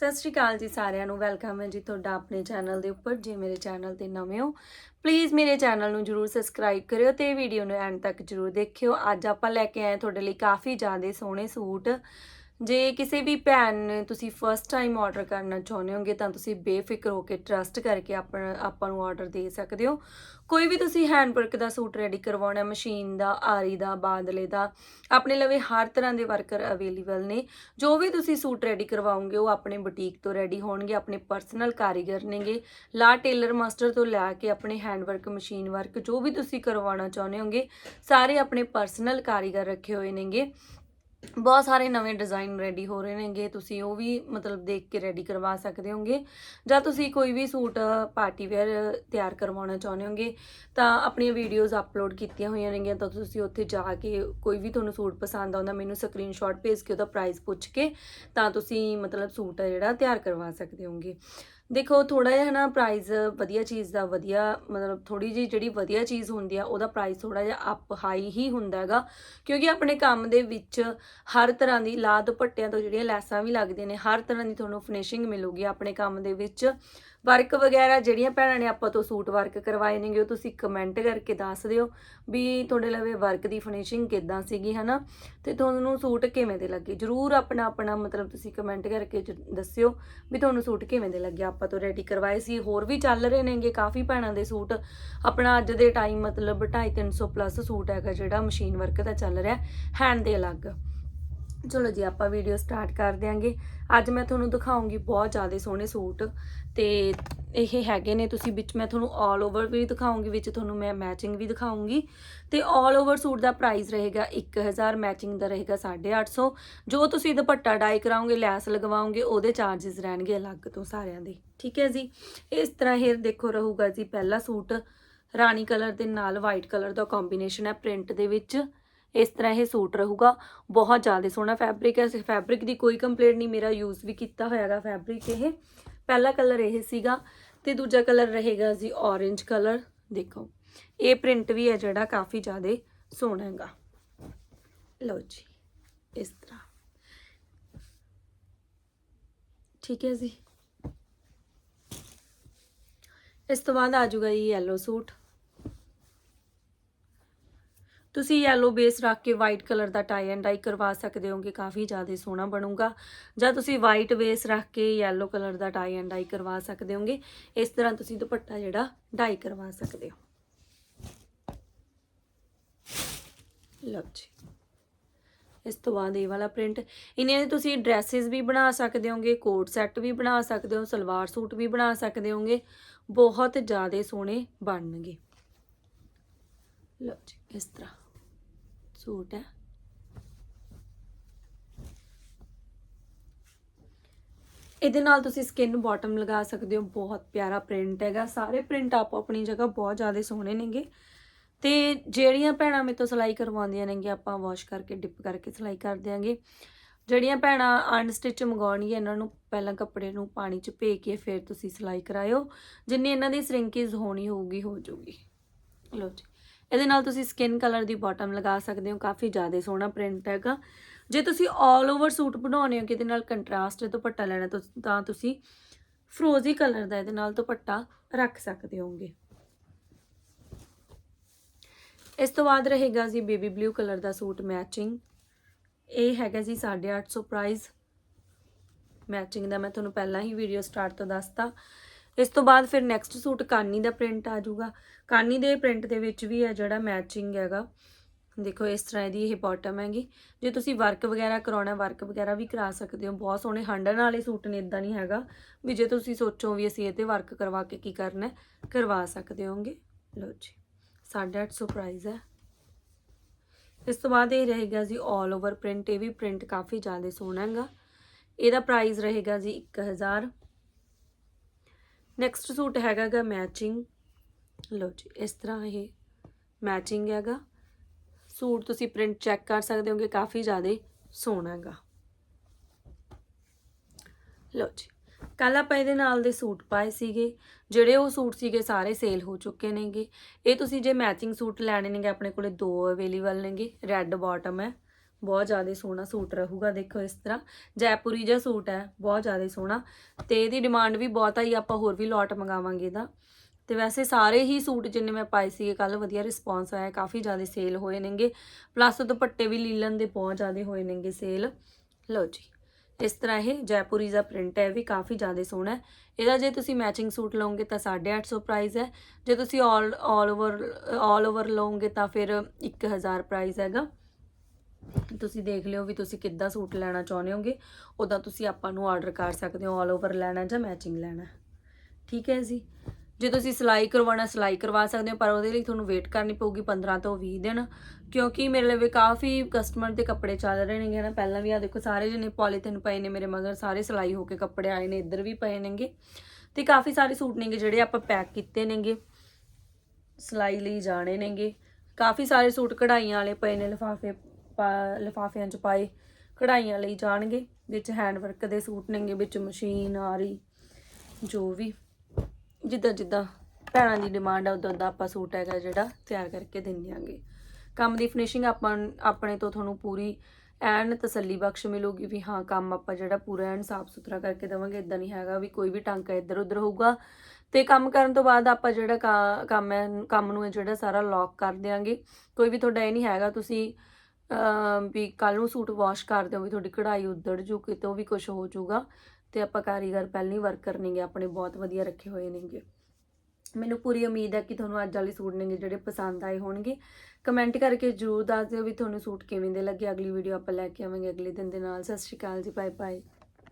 ਸਤਿ ਸ਼੍ਰੀ ਅਕਾਲ ਜੀ ਸਾਰਿਆਂ ਨੂੰ। ਵੈਲਕਮ ਹੈ ਜੀ ਤੁਹਾਡਾ ਆਪਣੇ ਚੈਨਲ ਦੇ ਉੱਪਰ। ਜੇ ਮੇਰੇ ਚੈਨਲ ਤੇ ਨਵੇਂ ਹੋ ਪਲੀਜ਼ ਮੇਰੇ ਚੈਨਲ ਨੂੰ ਜਰੂਰ ਸਬਸਕ੍ਰਾਈਬ ਕਰਿਓ ਤੇ ਵੀਡੀਓ ਨੂੰ ਐਂਡ ਤੱਕ ਜਰੂਰ ਦੇਖਿਓ। ਅੱਜ ਆਪਾਂ ਲੈ ਕੇ ਆਏ ਤੁਹਾਡੇ ਲਈ ਕਾਫੀ ਜ਼ਿਆਦਾ ਸੋਹਣੇ ਸੂਟ। ਜੇ ਕਿਸੇ ਵੀ ਭੈਣ ਨੇ ਤੁਸੀਂ ਫਸਟ ਟਾਈਮ ਆਰਡਰ ਕਰਨਾ ਚਾਹੁੰਦੇ ਹੋਗੇ ਤਾਂ ਤੁਸੀਂ ਬੇਫਿਕਰ ਹੋ ਕੇ ਟਰਸਟ ਕਰਕੇ ਆਪਣਾ, ਆਪਾਂ ਨੂੰ ਆਰਡਰ ਦੇ ਸਕਦੇ ਹੋ। ਕੋਈ ਵੀ ਤੁਸੀਂ ਹੈਂਡਵਰਕ ਦਾ ਸੂਟ ਰੈਡੀ ਕਰਵਾਉਣਾ ਮਸ਼ੀਨ ਦਾ, ਆਰੀ ਦਾ, ਬਾਦਲੇ ਦਾ, ਆਪਣੇ ਲਵੇ ਹਰ ਤਰ੍ਹਾਂ ਦੇ ਵਰਕਰ ਅਵੇਲੇਬਲ ਨੇ। ਜੋ ਵੀ ਤੁਸੀਂ ਸੂਟ ਰੈਡੀ ਕਰਵਾਓਗੇ ਉਹ ਆਪਣੇ ਬੁਟੀਕ ਤੋਂ ਰੈਡੀ ਹੋਣਗੇ, ਆਪਣੇ ਪਰਸਨਲ ਕਾਰੀਗਰ ਨੇਗੇ। ਲਾ ਟੇਲਰ ਮਾਸਟਰ ਤੋਂ ਲੈ ਕੇ ਆਪਣੇ ਹੈਂਡਵਰਕ ਮਸ਼ੀਨ ਵਰਕ ਜੋ ਵੀ ਤੁਸੀਂ ਕਰਵਾਉਣਾ ਚਾਹੁੰਦੇ ਹੋਗੇ, ਸਾਰੇ ਆਪਣੇ ਪਰਸਨਲ ਕਾਰੀਗਰ ਰੱਖੇ ਹੋਏ ਨੇਗੇ। ਬਹੁਤ ਸਾਰੇ ਨਵੇਂ ਡਿਜ਼ਾਈਨ ਰੈਡੀ ਹੋ ਰਹੇ ਨੇਗੇ, ਤੁਸੀਂ ਉਹ ਵੀ ਮਤਲਬ ਦੇਖ ਕੇ ਰੈਡੀ ਕਰਵਾ ਸਕਦੇ ਹੋਗੇ। ਜਾਂ ਤੁਸੀਂ ਕੋਈ ਵੀ ਸੂਟ ਪਾਰਟੀ ਵੇਅਰ ਤਿਆਰ ਕਰਵਾਉਣਾ ਚਾਹੁੰਦੇ ਹੋਗੇ, ਤਾਂ ਆਪਣੀਆਂ ਵੀਡੀਓਜ਼ ਅਪਲੋਡ ਕੀਤੀਆਂ ਹੋਈਆਂ ਨੇਗੀਆਂ, ਤਾਂ ਤੁਸੀਂ ਉੱਥੇ ਜਾ ਕੇ ਕੋਈ ਵੀ ਤੁਹਾਨੂੰ ਸੂਟ ਪਸੰਦ ਆਉਂਦਾ, ਮੈਨੂੰ ਸਕਰੀਨਸ਼ਾਟ ਭੇਜ ਕੇ ਉਹਦਾ ਪ੍ਰਾਈਸ ਪੁੱਛ ਕੇ, ਤਾਂ ਤੁਸੀਂ ਮਤਲਬ ਸੂਟ ਆ ਜਿਹੜਾ ਤਿਆਰ ਕਰਵਾ ਸਕਦੇ ਹੋਗੇ। ਦੇਖੋ ਥੋੜਾ ਜਿਹਾ ਨਾ ਪ੍ਰਾਈਸ ਵਧੀਆ ਚੀਜ਼ ਦਾ ਵਧੀਆ, ਮਤਲਬ ਥੋੜੀ ਜੀ ਜਿਹੜੀ ਵਧੀਆ ਚੀਜ਼ ਹੁੰਦੀ ਆ, ਉਹਦਾ ਪ੍ਰਾਈਸ ਥੋੜਾ ਜਿਹਾ ਅਪ ਹਾਈ ਹੀ ਹੁੰਦਾ ਹੈਗਾ। ਕਿਉਂਕਿ ਆਪਣੇ ਕੰਮ ਦੇ ਵਿੱਚ ਹਰ ਤਰ੍ਹਾਂ ਦੀ ਲਾ ਦੁਪੱਟਿਆਂ ਤੋਂ ਜਿਹੜੀਆਂ ਲੈਸਾਂ ਵੀ ਲੱਗਦੀਆਂ ਨੇ, ਹਰ ਤਰ੍ਹਾਂ ਦੀ ਤੁਹਾਨੂੰ ਫਿਨਿਸ਼ਿੰਗ ਮਿਲੂਗੀ ਆਪਣੇ ਕੰਮ ਦੇ ਵਿੱਚ। ਵਰਕ ਵਗੈਰਾ ਜਿਹੜੀਆਂ ਭੈਣਾਂ ਨੇ ਆਪਾਂ ਤੋਂ ਸੂਟ ਵਰਕ ਕਰਵਾਏ ਨੇਗੇ, ਉਹ ਤੁਸੀਂ ਕਮੈਂਟ ਕਰਕੇ ਦੱਸ ਦਿਓ ਵੀ ਤੁਹਾਡੇ ਲਵੇ ਵਰਕ ਦੀ ਫਿਨਿਸ਼ਿੰਗ ਕਿੱਦਾਂ ਸੀਗੀ, ਹਨਾ? ਤੇ ਤੁਹਾਨੂੰ ਸੂਟ ਕਿਵੇਂ ਦੇ ਲੱਗੇ? ਜਰੂਰ ਆਪਣਾ ਆਪਣਾ ਮਤਲਬ ਤੁਸੀਂ ਕਮੈਂਟ ਕਰਕੇ ਜ- ਦੱਸਿਓ ਵੀ ਤੁਹਾਨੂੰ ਸੂਟ ਕਿਵੇਂ ਦੇ ਲੱਗੇ। ਆਪਾਂ ਤੋਂ ਰੈਡੀ ਕਰਵਾਏ ਸੀ, ਹੋਰ ਵੀ ਚੱਲ ਰਹੇ ਨੇਗੇ ਕਾਫੀ ਭੈਣਾਂ ਦੇ ਸੂਟ। ਆਪਣਾ ਅੱਜ ਦੇ ਟਾਈਮ ਮਤਲਬ 250 300 ਪਲੱਸ ਸੂਟ ਹੈਗਾ ਜਿਹੜਾ ਮਸ਼ੀਨ ਵਰਕ ਦਾ ਚੱਲ ਰਿਹਾ ਹੈਂਡ ਦੇ ਅਲੱਗ। ਚਲੋ ਜੀ, ਆਪਾਂ ਵੀਡੀਓ ਸਟਾਰਟ ਕਰ ਦਿਆਂਗੇ। ਅੱਜ ਮੈਂ ਤੁਹਾਨੂੰ ਦਿਖਾਉਂਗੀ ਬਹੁਤ ਜ਼ਿਆਦਾ ਸੋਹਣੇ ਸੂਟ ਤੇ ਇਹ ਹੈਗੇ ਨੇ, ਤੁਸੀਂ ਵਿੱਚ ਮੈਂ ਤੁਹਾਨੂੰ 올 ਓਵਰ ਵੀ ਦਿਖਾਉਂਗੀ, ਵਿੱਚ ਤੁਹਾਨੂੰ ਮੈਂ ਮੈਚਿੰਗ ਵੀ ਦਿਖਾਉਂਗੀ। ਤੇ 올 ਓਵਰ ਸੂਟ ਦਾ ਪ੍ਰਾਈਸ ਰਹੇਗਾ 1000 ਮੈਚਿੰਗ ਦਾ ਰਹੇਗਾ 850 ਜੋ ਤੁਸੀਂ ਦੁਪੱਟਾ ਡਾਈ ਕਰਾਉਂਗੇ ਲੈਸ ਲਗਵਾਉਂਗੇ ਉਹਦੇ ਚਾਰजेस ਰਹਿਣਗੇ ਅਲੱਗ ਤੋਂ ਸਾਰਿਆਂ ਦੇ। ਠੀਕ ਹੈ ਜੀ? ਇਸ ਤਰ੍ਹਾਂ ਇਹ ਦੇਖੋ ਰਹੂਗਾ ਜੀ, ਪਹਿਲਾ ਸੂਟ ਰਾਣੀ ਕਲਰ ਦੇ ਨਾਲ ਵਾਈਟ ਕਲਰ ਦਾ ਕੰਬੀਨੇਸ਼ਨ ਹੈ ਪ੍ਰਿੰਟ ਦੇ ਵਿੱਚ। ਇਸ ਤਰ੍ਹਾਂ ਇਹ ਸੂਟ ਰਹੂਗਾ। ਬਹੁਤ ਜ਼ਿਆਦਾ ਸੋਹਣਾ ਫੈਬਰਿਕ ਹੈ। ਫੈਬਰਿਕ ਦੀ ਕੋਈ ਕੰਪਲੇਂਟ ਨਹੀਂ, ਮੇਰਾ ਯੂਜ਼ ਵੀ ਕੀਤਾ ਹੋਇਆਗਾ ਫੈਬਰਿਕ ਇਹ। ਪਹਿਲਾ ਕਲਰ ਇਹ ਸੀਗਾ ਤੇ ਦੂਜਾ ਕਲਰ ਰਹੇਗਾ ਜੀ orange ਕਲਰ ਦੇਖੋ, ਇਹ ਪ੍ਰਿੰਟ ਵੀ ਹੈ ਜਿਹੜਾ ਕਾਫੀ ਜ਼ਿਆਦਾ ਸੋਹਣਾ ਹੈਗਾ। ਲਓ ਜੀ, ਇਸ ਤਰ੍ਹਾਂ। ਠੀਕ ਹੈ ਜੀ। ਇਸ ਤੋਂ ਬਾਅਦ ਆ ਜਾਊਗਾ ਇਹ yellow ਸੂਟ। ਤੁਸੀਂ yellow ਬੇਸ ਰੱਖ ਕੇ white ਕਲਰ ਦਾ ਟਾਈ ਐਂਡ ਡਾਈ ਕਰਵਾ ਸਕਦੇ ਹੋਗੇ, ਕਾਫੀ ਜ਼ਿਆਦਾ ਸੋਹਣਾ ਬਣੂਗਾ। ਜਾਂ ਤੁਸੀਂ white ਬੇਸ ਰੱਖ ਕੇ yellow ਕਲਰ ਦਾ ਟਾਈ ਐਂਡ ਡਾਈ ਕਰਵਾ ਸਕਦੇ ਹੋਗੇ, ਇਸ ਤਰ੍ਹਾਂ ਤੁਸੀਂ ਦੁਪੱਟਾ ਜਿਹੜਾ ਡਾਈ ਕਰਵਾ ਸਕਦੇ ਹੋ। ਲਓ ਜੀ। ਇਸ ਤੋਂ ਬਾਅਦ ਇਹ ਵਾਲਾ ਪ੍ਰਿੰਟ ਇਹਨਾਂ ਦੇ ਤੁਸੀਂ ਡਰੈਸਸ ਵੀ ਬਣਾ ਸਕਦੇ ਹੋਗੇ ਕੋਟ ਸੈੱਟ ਵੀ ਬਣਾ ਸਕਦੇ ਹੋ, ਸਲਵਾਰ ਸੂਟ ਵੀ ਬਣਾ ਸਕਦੇ ਹੋਗੇ, ਬਹੁਤ ਜ਼ਿਆਦਾ ਸੋਹਣੇ ਬਣਨਗੇ। ਲਓ ਜੀ, ਇਸ ਤਰ੍ਹਾਂ। ਸੂਟ ਹੈ। ਇਹਦੇ ਨਾਲ ਤੁਸੀਂ ਸਕਿਨ ਬਾਟਮ ਲਗਾ ਸਕਦੇ ਹੋ। ਬਹੁਤ ਪਿਆਰਾ ਪ੍ਰਿੰਟ ਹੈਗਾ। ਸਾਰੇ ਪ੍ਰਿੰਟ ਆਪੋ ਆਪਣੀ ਜਗ੍ਹਾ ਬਹੁਤ ਜ਼ਿਆਦਾ ਸੋਹਣੇ ਨੇਗੇ। ਤੇ ਜਿਹੜੀਆਂ ਭੈਣਾਂ ਮੇਰੇ ਤੋਂ ਸਿਲਾਈ ਕਰਵਾਉਂਦੀਆਂ ਨੇਗੇ ਆਪਾਂ ਵਾਸ਼ ਕਰਕੇ ਡਿਪ ਕਰਕੇ ਸਿਲਾਈ ਕਰ ਦਿਆਂਗੇ। ਜਿਹੜੀਆਂ ਭੈਣਾਂ ਅਨਸਟਿਚ ਮੰਗਾਉਣਗੀਆਂ, ਇਹਨਾਂ ਨੂੰ ਪਹਿਲਾਂ ਕੱਪੜੇ ਨੂੰ ਪਾਣੀ 'ਚ ਭੇ ਕੇ ਫਿਰ ਤੁਸੀਂ ਸਿਲਾਈ ਕਰਾਇਓ। ਜਿੰਨੀ ਇਹਨਾਂ ਦੀ ਸ਼ਰਿੰਕੇਜ ਹੋਣੀ ਹੋਊਗੀ, ਹੋ ਜਾਊਗੀ। ਲਓ ਜੀ। ਇਹਦੇ ਨਾਲ ਤੁਸੀਂ ਸਕਿਨ ਕਲਰ ਦੀ ਬਾਟਮ ਲਗਾ ਸਕਦੇ ਹੋ, ਕਾਫੀ ਜ਼ਿਆਦਾ ਸੋਹਣਾ ਪ੍ਰਿੰਟ ਹੈਗਾ। ਜੇ ਤੁਸੀਂ 올 ਓਵਰ ਸੂਟ ਬਣਾਉਣੇ ਹੋ ਕਿ ਇਹਦੇ ਨਾਲ ਕੰਟਰਾਸਟ ਦੁਪੱਟਾ ਲੈਣਾ ਤਾਂ- ਤਾਂ ਤੁਸੀਂ ਫਰੋਜ਼ੀ ਕਲਰ ਦਾ ਇਹਦੇ ਨਾਲ ਦੁਪੱਟਾ ਰੱਖ ਸਕਦੇ ਹੋਗੇ ਇਸ ਤੋਂ ਬਾਅਦ ਰਹੇਗਾ ਜੀ ਬੇਬੀ ਬਲੂ ਕਲਰ ਦਾ ਸੂਟ ਮੈਚਿੰਗ ਇਹ ਹੈਗਾ ਜੀ 850 ਪ੍ਰਾਈਸ ਮੈਚਿੰਗ ਦਾ ਮੈਂ ਤੁਹਾਨੂੰ ਪਹਿਲਾਂ ਹੀ ਵੀਡੀਓ ਸਟਾਰਟ ਤੋਂ ਦੱਸਤਾ। ਇਸ ਤੋਂ ਬਾਅਦ ਫਿਰ ਨੈਕਸਟ ਸੂਟ ਕਾਨੀ ਦਾ ਪ੍ਰਿੰਟ ਆ ਜਾਊਗਾ। ਕਾਨੀ ਦੇ ਪ੍ਰਿੰਟ ਦੇ ਵਿੱਚ ਵੀ ਹੈ ਜਿਹੜਾ ਮੈਚਿੰਗ ਹੈਗਾ। ਦੇਖੋ ਇਸ ਤਰ੍ਹਾਂ ਦੀ ਇਹ ਬਾਟਮ ਹੈਗੀ। ਜੇ ਤੁਸੀਂ ਵਰਕ ਵਗੈਰਾ ਕਰਾਉਣਾ ਵਰਕ ਵਗੈਰਾ ਵੀ ਕਰਾ ਸਕਦੇ ਹੋ। ਬਹੁਤ ਸੋਹਣੇ ਹੰਡਣ ਵਾਲੇ ਸੂਟ ਨੇ ਇਦਾਂ ਨਹੀਂ ਹੈਗਾ। ਵੀ ਜੇ ਤੁਸੀਂ ਸੋਚੋ ਵੀ ਅਸੀਂ ਇਹ ਤੇ ਵਰਕ ਕਰਵਾ ਕੇ ਕੀ ਕਰਨਾ ਕਰਵਾ ਸਕਦੇ ਹੋਗੇ ਲਓ ਜੀ 850 ਪ੍ਰਾਈਸ ਹੈ। ਇਸ ਤੋਂ ਬਾਅਦ ਇਹ ਰਹੇਗਾ ਜੀ 올 ਓਵਰ ਪ੍ਰਿੰਟ ਇਹ ਵੀ ਪ੍ਰਿੰਟ ਕਾਫੀ ਜ਼ਿਆਦਾ ਸੋਹਣਾ ਹੈਗਾ। ਇਹਦਾ ਪ੍ਰਾਈਸ ਰਹੇਗਾ ਜੀ 1000 ਨੈਕਸਟ ਸੂਟ ਹੈਗਾਗਾ ਮੈਚਿੰਗ ਲਓ ਜੀ, ਇਸ ਤਰ੍ਹਾਂ ਇਹ ਮੈਚਿੰਗ ਹੈਗਾ। ਸੂਟ ਤੁਸੀਂ ਪ੍ਰਿੰਟ ਚੈੱਕ ਕਰ ਸਕਦੇ ਹੋਗੇ, ਕਾਫੀ ਜ਼ਿਆਦਾ ਸੋਹਣਾ ਹੈਗਾ ਲਓ ਜੀ ਕੱਲ ਆਪਾਂ ਇਹਦੇ ਨਾਲ ਦੇ ਸੂਟ ਪਾਏ ਸੀਗੇ, ਜਿਹੜੇ ਉਹ ਸੂਟ ਸੀਗੇ ਸਾਰੇ ਸੇਲ ਹੋ ਚੁੱਕੇ ਨੇਗੇ। ਇਹ ਤੁਸੀਂ ਜੇ ਮੈਚਿੰਗ ਸੂਟ ਲੈਣੇ ਨੇਗੇ, ਆਪਣੇ ਕੋਲੇ ਦੋ ਅਵੇਲੇਬਲ ਨੇਗੇ ਰੈੱਡ ਬਾਟਮ ਹੈ। ਬਹੁਤ ਜ਼ਿਆਦਾ ਸੋਹਣਾ ਸੂਟ ਰਹੂਗਾ, ਦੇਖੋ ਇਸ ਤਰ੍ਹਾਂ। ਜੈਪੁਰੀ ਜਿਹਾ ਸੂਟ ਹੈ, ਬਹੁਤ ਜ਼ਿਆਦਾ ਸੋਹਣਾ। ਤੇ ਇਹਦੀ ਡਿਮਾਂਡ ਵੀ ਬਹੁਤ ਆਈ, ਆਪਾਂ ਹੋਰ ਵੀ ਲੋਟ ਮੰਗਾਵਾਂਗੇ ਇਹਦਾ। ਤੇ ਵੈਸੇ ਸਾਰੇ ਹੀ ਸੂਟ ਜਿੰਨੇ ਮੈਂ ਪਾਏ ਸੀਗੇ ਕੱਲ ਵਧੀਆ ਰਿਸਪੌਂਸ ਆਇਆ, ਕਾਫੀ ਜ਼ਿਆਦਾ ਸੇਲ ਹੋਏ ਨੇਗੇ। ਪਲੱਸ ਦੁਪੱਟੇ ਵੀ ਲੀਲਨ ਦੇ ਬਹੁਤ ਜ਼ਿਆਦਾ ਹੋਏ ਨੇਗੇ ਸੇਲ ਲਓ ਜੀ, ਇਸ ਤਰ੍ਹਾਂ ਇਹ ਜੈਪੁਰੀ ਦਾ ਪ੍ਰਿੰਟ ਹੈ, ਇਹ ਵੀ ਕਾਫੀ ਜ਼ਿਆਦਾ ਸੋਹਣਾ ਹੈ। ਇਹਦਾ ਜੇ ਤੁਸੀਂ ਮੈਚਿੰਗ ਸੂਟ ਲਓਗੇ ਤਾਂ 850 ਪ੍ਰਾਈਸ ਹੈ। ਜੇ ਤੁਸੀਂ ਆਲ ਆਲ ਓਵਰ ਆਲ ਓਵਰ ਲਓਗੇ ਤਾਂ ਫਿਰ 1000 ਪ੍ਰਾਈਸ ਹੈਗਾ। ਤੁਸੀਂ ਦੇਖ ਲਿਓ ਵੀ ਤੁਸੀਂ ਕਿੱਦਾਂ ਸੂਟ ਲੈਣਾ ਚਾਹੁੰਦੇ ਹੋਗੇ। ਉਦਾਂ ਤੁਸੀਂ ਆਪਾਂ ਨੂੰ ਆਰਡਰ ਕਰ ਸਕਦੇ ਹੋ ਆਲ ਓਵਰ ਲੈਣਾ ਜਾਂ ਮੈਚਿੰਗ ਲੈਣਾ। ਠੀਕ ਹੈ ਜੀ? ਜੇ ਤੁਸੀਂ ਸਿਲਾਈ ਕਰਵਾਉਣਾ, ਸਿਲਾਈ ਕਰਵਾ ਸਕਦੇ ਹੋ, ਪਰ ਉਹਦੇ ਲਈ ਤੁਹਾਨੂੰ ਵੇਟ ਕਰਨੀ ਪਊਗੀ 15 ਤੋਂ 20 ਦਿਨ। ਕਿਉਂਕਿ ਮੇਰੇ ਲਈ ਵੀ ਕਾਫੀ ਕਸਟਮਰ ਦੇ ਕੱਪੜੇ ਚੱਲ ਰਹੇ ਨੇਗੇ ਨਾ। ਪਹਿਲਾਂ ਵੀ ਆ ਦੇਖੋ, ਸਾਰੇ ਜਿਹਨੇ ਪੋਲੀਥਿਨ ਪਏ ਨੇ ਮੇਰੇ ਮਗਰ, ਸਾਰੇ ਸਿਲਾਈ ਹੋ ਕੇ ਕੱਪੜੇ ਆਏ ਨੇ, ਇੱਧਰ ਵੀ ਪਏ ਨੇਗੇ। ਤੇ ਕਾਫੀ ਸਾਰੇ ਸੂਟ ਨੇਗੇ ਜਿਹੜੇ ਆਪਾਂ ਪੈਕ ਕੀਤੇ ਨੇਗੇ, ਸਿਲਾਈ ਲਈ ਜਾਣੇ ਨੇਗੇ। ਕਾਫੀ ਸਾਰੇ ਸੂਟ ਕਢਾਈਆਂ ਵਾਲੇ ਪਏ ਨੇ, ਲਿਫਾਫੇ ਲਿਫਾਫਿਆਂ 'ਚ ਪਾਏ, ਕਢਾਈਆਂ ਲਈ ਜਾਣਗੇ, ਵਿੱਚ ਹੈਂਡ ਵਰਕ ਦੇ ਸੂਟ ਨੇਗੇ, ਵਿੱਚ ਮਸ਼ੀਨ ਆਰੀ, ਜੋ ਵੀ। ਜਿੱਦਾਂ ਜਿੱਦਾਂ ਭੈਣਾਂ ਦੀ ਡਿਮਾਂਡ ਆ, ਉਦਾਂ ਦਾ ਆਪਾਂ ਸੂਟ ਹੈਗਾ ਜਿਹੜਾ ਤਿਆਰ ਕਰਕੇ ਦਿੰਦਿਆਂਗੇ ਕੰਮ ਦੀ ਫਿਨਿਸ਼ਿੰਗ ਆਪਾਂ ਆਪਣੇ ਤੋਂ ਤੁਹਾਨੂੰ ਪੂਰੀ ਐਨ ਤਸੱਲੀ ਬਖਸ਼ ਮਿਲੂਗੀ ਵੀ ਹਾਂ, ਕੰਮ ਆਪਾਂ ਜਿਹੜਾ ਪੂਰਾ ਐਨ ਸਾਫ਼ ਸੁਥਰਾ ਕਰਕੇ ਦੇਵਾਂਗੇ ਇਦਾਂ ਨਹੀਂ ਹੈਗਾ ਵੀ ਕੋਈ ਵੀ ਟਾਂਕਾ ਇੱਧਰ ਉੱਧਰ ਹੋਊਗਾ। ਤੇ ਕੰਮ ਕਰਨ ਤੋਂ ਬਾਅਦ ਆਪਾਂ ਜਿਹੜਾ ਕਾ- ਕੰਮ ਹੈ ਕੰਮ ਨੂੰ ਹੈ ਜਿਹੜਾ ਸਾਰਾ ਲੌਕ ਕਰ ਦਿਆਂਗੇ। ਕੋਈ ਵੀ ਤੁਹਾਡਾ ਇਹ ਨਹੀਂ ਹੈਗਾ, ਤੁਸੀਂ ਵੀ ਕੱਲ ਨੂੰ ਸੂਟ ਵਾਸ਼ ਕਰ ਦਿਓ, ਵੀ ਤੁਹਾਡੀ ਕਢਾਈ ਉੱਧੜ ਜੂ ਕਿਤੇ ਉਹ ਵੀ ਕੁਝ ਹੋ ਜੂਗਾ। ਤੇ ਆਪਾਂ ਕਾਰੀਗਰ ਪਹਿਲਾਂ ਹੀ ਵਰਕਰ ਨੇਗੇ ਆਪਣੇ ਬਹੁਤ ਵਧੀਆ ਰੱਖੇ ਹੋਏ ਨੇਗੇ। ਮੈਨੂੰ ਪੂਰੀ ਉਮੀਦ ਹੈ ਕਿ ਤੁਹਾਨੂੰ ਅੱਜ ਵਾਲੇ ਸੂਟ ਨੇਗੇ ਜਿਹੜੇ ਪਸੰਦ ਆਏ ਹੋਣਗੇ। ਕਮੈਂਟ ਕਰਕੇ ਜਰੂਰ ਦੱਸ ਦਿਓ ਵੀ ਤੁਹਾਨੂੰ ਸੂਟ ਕਿਵੇਂ ਦੇ ਲੱਗੇ। ਅਗਲੀ ਵੀਡੀਓ ਆਪਾਂ ਲੈ ਕੇ ਆਵਾਂਗੇ। ਅਗਲੇ ਦਿਨ ਦੇ ਨਾਲ। ਸਤਿ ਸ਼੍ਰੀ ਅਕਾਲ ਜੀ। Bye bye